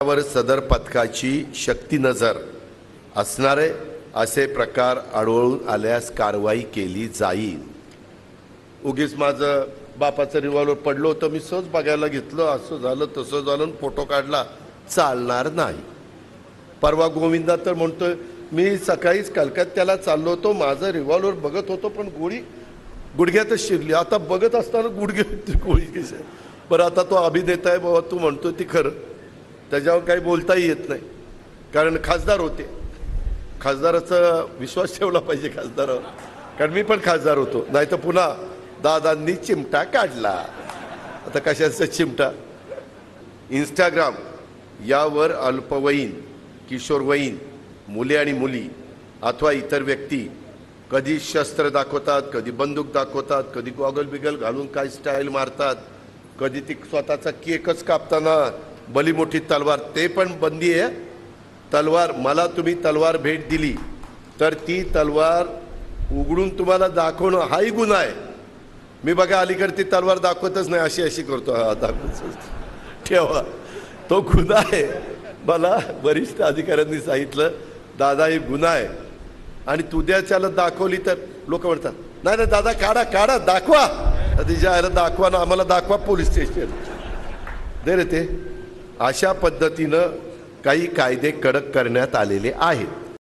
वर सदर पथकाची शक्ती नजर असणारे असे प्रकार आढळून आल्यास कारवाई केली जाईल. उगीच माझं बापाचं रिव्हॉल्वर पडलं होतं मी सहज बघायला घेतलं असं झालं तसं झालं फोटो काढला. चालणार नाही. परवा गोविंदा तर म्हणतोय मी सकाळीच कलकत्त्याला चाललो होतो माझं रिव्हॉल्वर बघत होतो पण गोळी गुडघ्यातच शिरली. आता बघत असताना गुडघे गोळी बरं आता तो अभिनेता आहे बाबा तू म्हणतो ती खरं. त्याच्यावर काही बोलताही येत नाही. कारण खासदार होते. खासदाराचा विश्वास ठेवला पाहिजे खासदारावर. कारण मी पण खासदार होतो. नाही तर पुन्हा दादांनी चिमटा काढला. आता कशाचा चिमटा? इंस्टाग्राम यावर अल्पवयीन किशोरवयीन मुले आणि मुली अथवा इतर व्यक्ती कधी शस्त्र दाखवतात कधी बंदूक दाखवतात कधी गॉगल बिगल घालून काय स्टाईल मारतात कधी ती स्वतःचा केकच कापताना बली मोठी तलवार ते पण बंदी आहे. तलवार मला तुम्ही तलवार भेट दिली तर ती तलवार उघडून तुम्हाला दाखवणं हाही गुन्हा आहे. मी बघा अलीकडे ती तलवार दाखवतच नाही अशी अशी करतो. हा दाखवत ठेवा. तो गुन्हा आहे. मला वरिष्ठ अधिकाऱ्यांनी सांगितलं दादा हे गुन्हा आहे. आणि तुद्याच्याला दाखवली तर लोक म्हणतात नाही नाही दादा काढा काढा दाखवा. तिच्या आयला दाखवा ना आम्हाला दाखवा पोलीस स्टेशन. दे रे ते. अशा पद्धतीनं काही कायदे कडक करण्यात आलेले आहेत.